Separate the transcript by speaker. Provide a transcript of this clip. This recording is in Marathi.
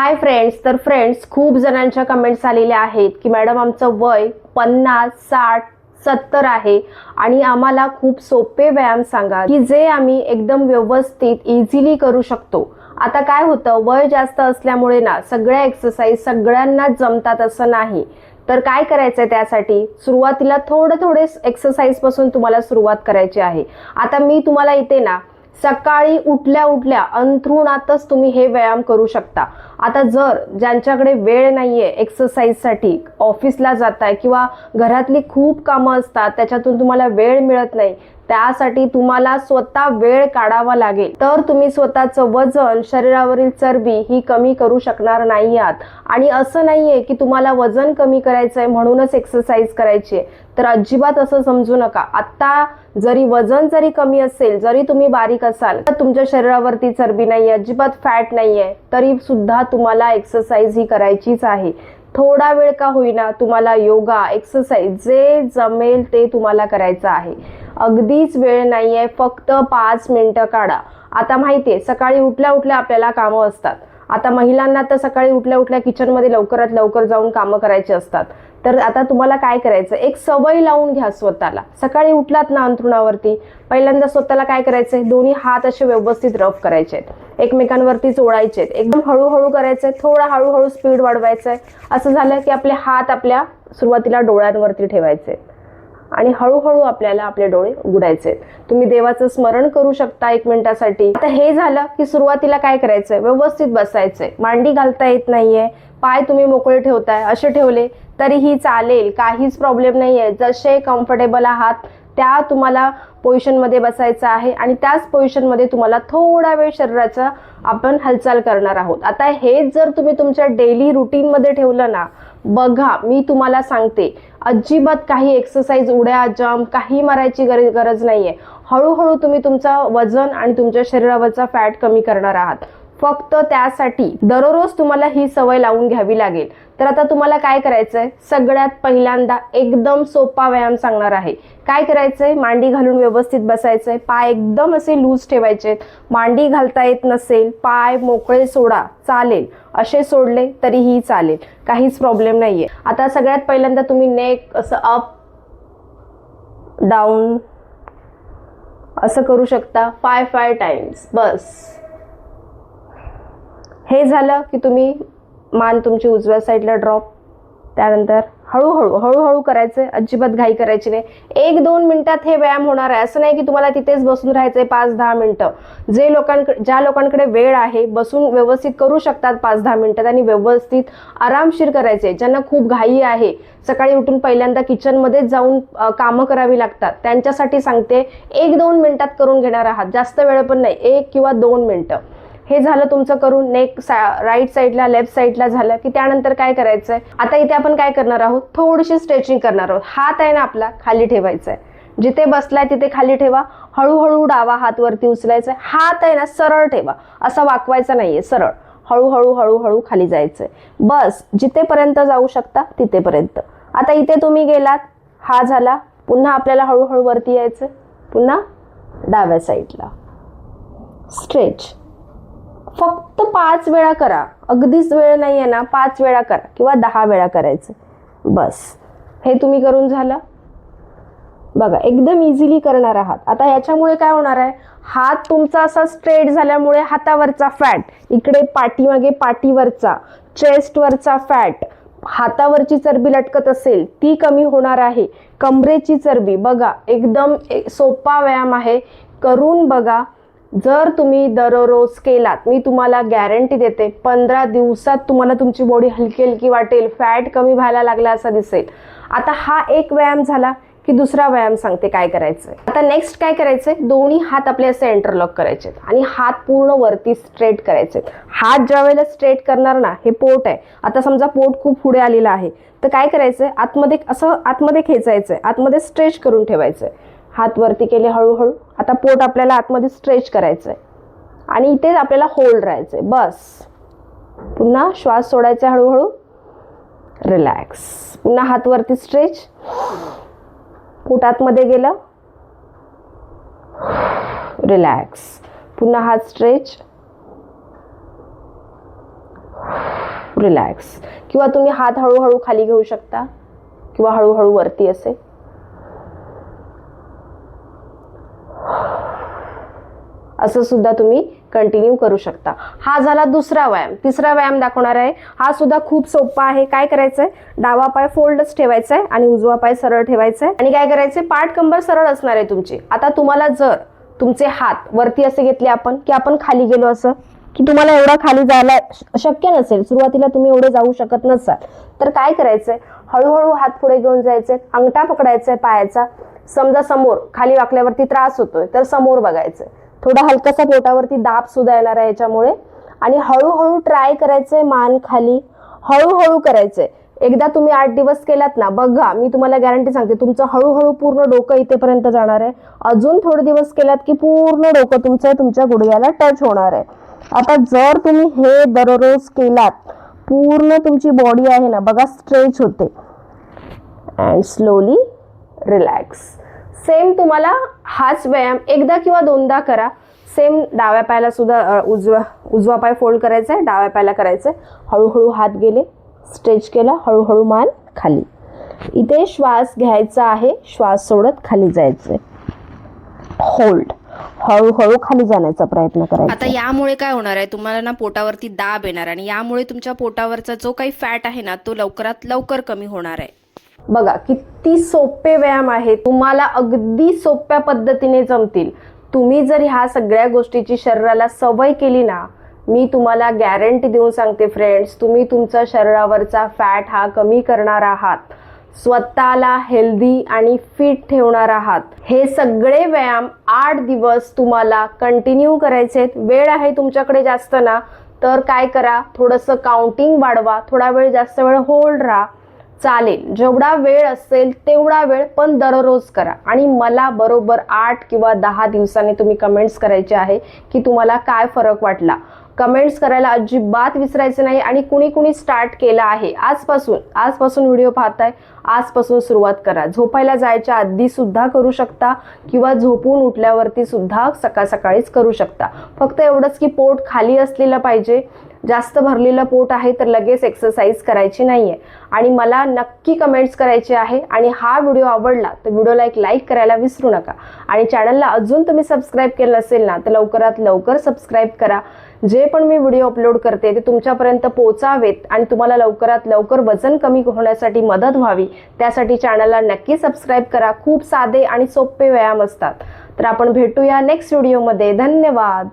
Speaker 1: हाय फ्रेंड्स तर फ्रेंड्स खूप जणांच्या कमेंट्स आलेल्या आहेत की मॅडम आमचं वय पन्नास साठ सत्तर आहे आणि आम्हाला खूप सोपे व्यायाम सांगा की जे आम्ही एकदम व्यवस्थित इझिली करू शकतो. आता काय होतं? वय जास्त असल्यामुळे ना सगळ्या एक्सरसाइज सगळ्यांनाच जमतात असं नाही. तर काय करायचंय त्यासाठी? सुरुवातीला थोडं थोडे एक्सरसाइजपासून तुम्हाला सुरुवात करायची आहे. आता मी तुम्हाला इथे ना सकाळी उठल्या उठल्या अंथरुणातच तुम्ही हे व्यायाम करू शकता. आता जर ज्यांच्याकडे वेळ नाहीये एक्सरसाइजसाठी ऑफिसला जाताय किंवा घरातली खूप कामं असतात त्याच्यातून तुम्हाला वेळ मिळत नाही त्यासाठी तुम्हाला स्वतः वेळ काढावा लागेल. तर तुम्ही स्वतःचं वजन शरीरावरील चरबी ही कमी करू शकणार नाही आहात आणि असं नाहीये की तुम्हाला वजन कमी करायचंय म्हणूनच एक्सरसाइज करायची आहे. तर अजिबात असं समजू नका. आता जरी वजन जरी कमी असेल जरी तुम्ही बारीक असाल तर तुमच्या शरीरावरती चरबी नाहीये अजिबात फॅट नाही आहे तरी सुद्धा तुम्हाला एक्सरसाइज ही करायचीच आहे. थोडा वेळ का होईना तुम्हाला योगा एक्सरसाइज जे जमेल ते तुम्हाला करायचं आहे. अगदीच वेळ नाही आहे फक्त पाच मिनटं काढा. आता माहिती आहे सकाळी उठल्या उठल्या आपल्याला कामं असतात. आता महिलांना तर सकाळी उठल्या उठल्या किचनमध्ये लवकरात लवकर जाऊन कामं करायची असतात. तर आता तुम्हाला काय करायचं? एक सवय लावून घ्या स्वतःला. सकाळी उठलात ना अंथरुणावरती पहिल्यांदा स्वतःला काय करायचं आहे दोन्ही हात असे व्यवस्थित रफ करायचे आहेत एकमेकांवरती चोळायचे आहेत एकदम हळूहळू करायचं आहे थोडा हळूहळू स्पीड वाढवायचं आहे असं झालं की आपले हात आपल्या सुरुवातीला डोळ्यांवरती ठेवायचे आणि हळूहळू आपल्याला आपले डोळे उघडायचे. तुम्ही देवाचं स्मरण करू शकता एक मिनिटासाठी. आता हे झालं की सुरुवातीला काय करायचंय? व्यवस्थित बसायचंय. मांडी घालता येत नाहीये. पाय तुम्ही मोकळे ठेवताय. असे ठेवले तरीही चालेल. काहीच प्रॉब्लेम नाहीये. जसे कम्फर्टेबल आहात त्या तुम्हाला पोझिशनमध्ये बसायचं आहे आणि त्याच पोझिशनमध्ये तुम्हाला थोडा वेळ शरीराचा आपण हालचाल करणार आहोत. आता हेच जर तुम्ही तुमच्या डेली रुटीनमध्ये ठेवलं ना बघा मी तुम्हाला सांगते अजिबात काही एक्सरसाइज उड्या जम्प काही मारायची गरज गरज नाहीये. हळूहळू तुम्ही तुमचं वजन आणि तुमच्या शरीरावरचा फॅट कमी करणार आहात. फक्त त्यासाठी दररोज तुम्हाला ही सवय लावून घ्यावी लागेल. तर आता तुम्हाला काय करायचंय? सगळ्यात पहिल्यांदा एकदम सोपा व्यायाम सांगणार आहे. काय करायचंय? मांडी घालून व्यवस्थित बसायचंय. पाय एकदम असे लूज ठेवायचे मांडी घालता येत नसेल पाय मोकळे सोडा. चालेल. असे सोडले तरीही चालेल. काहीच प्रॉब्लेम नाहीये. आता सगळ्यात पहिल्यांदा तुम्ही नेक असं अप डाऊन असं करू शकता. फाय फाय टाइम्स बस. हे झालं की तुम्ही मान तुमची उजव्या साईडला ड्रॉप त्यानंतर हळूहळू हळूहळू करायचं अजिबात घाई करायची नाही. एक दोन मिनिटात हे व्यायाम होणार आहे. असं नाही की तुम्हाला तिथेच बसून राहायचंय पाच दहा मिनटं. जे लोकांकडे ज्या लोकांकडे वेळ आहे बसून व्यवस्थित करू शकतात पाच दहा मिनटं आणि व्यवस्थित आरामशीर करायचे ज्यांना खूप घाई आहे सकाळी उठून पहिल्यांदा किचनमध्येच जाऊन कामं करावी लागतात. त्यांच्यासाठी सांगते एक दोन मिनिटात करून घेणार आहात. जास्त वेळ पण नाही एक किंवा दोन मिनटं. हे झालं तुमचं करून नेक राईट साईडला लेफ्ट साईडला झालं की त्यानंतर काय करायचं आहे आता इथे आपण काय करणार आहोत? थोडीशी स्ट्रेचिंग करणार आहोत. हात आहे ना आपला खाली ठेवायचा आहे जिथे बसलाय तिथे खाली ठेवा. हळूहळू डावा हात वरती उचलायचा हात आहे ना सरळ ठेवा. असा वाकवायचा नाहीये सरळ. हळूहळू हळूहळू खाली जायचंय. बस जिथेपर्यंत जाऊ शकता तिथेपर्यंत. आता इथे तुम्ही गेलात हा झाला. पुन्हा आपल्याला हळूहळू वरती यायचं पुन्हा डाव्या साईडला स्ट्रेच फक्त पाच वेळा करा. अगदीच वेळ नाही आहे ना पाच वेळा करा किंवा दहा वेळा करायचं. बस. हे तुम्ही करून झालं. बघा एकदम इझिली करणार आहात. आता याच्यामुळे काय होणार आहे? हात तुमचा असा स्ट्रेट झाल्यामुळे हातावरचा फॅट इकडे पाठीमागे पाठीवरचा चेस्टवरचा फॅट हातावरची चरबी लटकत असेल ती कमी होणार आहे. कमरेची चरबी बघा एकदम सोपा व्यायाम आहे. करून बघा जर तुम्ही दररोज केलात मी तुम्हाला गॅरंटी देते पंधरा दिवसात तुम्हाला तुमची बॉडी हलकी हलकी वाटेल फॅट कमी व्हायला लागला असा दिसेल. आता हा एक व्यायाम झाला की दुसरा व्यायाम सांगते काय करायचंय. आता नेक्स्ट काय करायचंय? दोन्ही हात आपले असे इंटरलॉक करायचे आणि हात पूर्ण वरती स्ट्रेट करायचे हात ज्या वेळेला स्ट्रेट करणार ना हे पोट आहे. आता समजा पोट खूप पुढे आलेलं आहे तर काय करायचंय? आतमध्ये असं आतमध्ये खेचायचंय आतमध्ये स्ट्रेच करून ठेवायचंय. हात वरती केले हळूहळू. आता पोट आपल्याला आतमध्ये स्ट्रेच करायचं आहे आणि इथेच आपल्याला होल्ड राहायचंय. बस. पुन्हा श्वास सोडायचा हळूहळू. रिलॅक्स पुन्हा हात वरती स्ट्रेच पोट आतमध्ये गेलं. रिलॅक्स पुन्हा हात स्ट्रेच रिलॅक्स किंवा तुम्ही हात हळूहळू खाली घेऊ शकता. किंवा हळूहळू वरती असे. असं सुद्धा तुम्ही कंटिन्यू करू शकता. हा झाला दुसरा व्यायाम. तिसरा व्यायाम दाखवणार आहे. हा सुद्धा खूप सोपा आहे. काय करायचंय? डावा पाय फोल्डच ठेवायचा आहे आणि उजवा पाय सरळ ठेवायचा आहे आणि काय करायचंय? पाठ कंबर सरळ असणार आहे तुमची. आता तुम्हाला जर तुमचे हात वरती असे घेतले आपण की आपण खाली गेलो असं की तुम्हाला एवढा खाली जायला शक्य नसेल सुरुवातीला तुम्ही एवढे जाऊ शकत नसाल तर काय करायचंय? हळूहळू हात पुढे घेऊन जायचे अंगठा पकडायचा पायाचा. समजा समोर खाली वाकल्यावरती त्रास होतोय तर समोर बघायचंय. थोडा हलकासा पोटावरती दाब सुद्धा येणार आहे याच्यामुळे. आणि हळूहळू ट्राय करायचंय मान खाली हळूहळू करायचंय एकदा तुम्ही आठ दिवस केलात ना बघा मी तुम्हाला गॅरंटी सांगते तुमचं हळूहळू पूर्ण डोकं इथेपर्यंत जाणार आहे. अजून थोडे दिवस केलात की पूर्ण डोकं तुमचं तुमच्या गुडघ्याला टच होणार आहे. आता जर तुम्ही हे दररोज केलात पूर्ण तुमची बॉडी आहे ना बघा स्ट्रेच होते. अँड स्लोली रिलॅक्स सेम तुम्हाला हाच व्यायाम एकदा किंवा दोनदा करा. सेम डाव्या पायाला सुद्धा उजवा उजवा पाय फोल्ड करायचा आहे डाव्या पायाला करायचं आहे. हळूहळू हात गेले स्ट्रेच केला हळूहळू मान खाली. इथे श्वास घ्यायचा आहे श्वास सोडत खाली जायचं होल्ड हळूहळू खाली जाण्याचा प्रयत्न करायचा.
Speaker 2: आता यामुळे काय होणार आहे? तुम्हाला ना पोटावरती दाब येणार आणि यामुळे तुमच्या पोटावरचा जो काही फॅट आहे ना तो लवकरात लवकर कमी होणार आहे.
Speaker 1: बघा किती सोपे व्यायाम आहे तुम्हाला अगदी सोप्या पद्धतीने जमतील. तुम्ही जर ह्या सगळ्या गोष्टीची शरीराला सवय केली ना मी तुम्हाला गॅरंटी देऊन सांगते फ्रेंड्स तुम्ही तुमचा शरीरावरचा फॅट हा कमी करणार आहात. स्वतःला हेल्दी आणि फिट ठेवणार आहात. हे सगळे व्यायाम आठ दिवस तुम्हाला कंटिन्यू करायचे आहेत. वेळ आहे तुमच्याकडे जास्त ना तर काय करा थोडंसं काउंटिंग वाढवा. थोडा वेळ जास्त वेळ होल्ड राहा. चालेल. जेवढा वेळ असेल तेवढा वेळ पण दररोज करा. आणि मला बरोबर आठ किंवा दहा दिवसांनी तुम्ही कमेंट्स करायचे आहे की तुम्हाला काय फरक वाटला. कमेंट्स करायला अजिबात विसरायचं नाही आणि कुणी कुणी स्टार्ट केला आहे. आजपासून आजपासून व्हिडिओ पाहताय आजपासून सुरुवात करा. झोपायला जायच्या आधी सुद्धा करू शकता किंवा झोपून उठल्यावरती सुद्धा सकाळ सकाळीच करू शकता. फक्त एवढंच की पोट खाली असलेलं पाहिजे. जास्त भरलेलं पोट आहे तर लगेच एक्सरसाइज करायची नाही आहे आणि मला नक्की कमेंट्स करायचे आहे आणि हा व्हिडिओ आवडला तर व्हिडिओला एक लाईक करायला विसरू नका. आणि चॅनलला अजून तुम्ही सबस्क्राईब केलं नसेल ना तर लवकरात लवकर सबस्क्राईब करा. जे पण मी व्हिडिओ अपलोड करते ते तुमच्यापर्यंत पोचावेत आणि तुम्हाला लवकरात लवकर वजन कमी होण्यासाठी मदत व्हावी. त्यासाठी चॅनलला नक्की सबस्क्राईब करा. खूप साधे आणि सोपे व्यायाम असतात. तर आपण भेटूया नेक्स्ट व्हिडिओमध्ये धन्यवाद.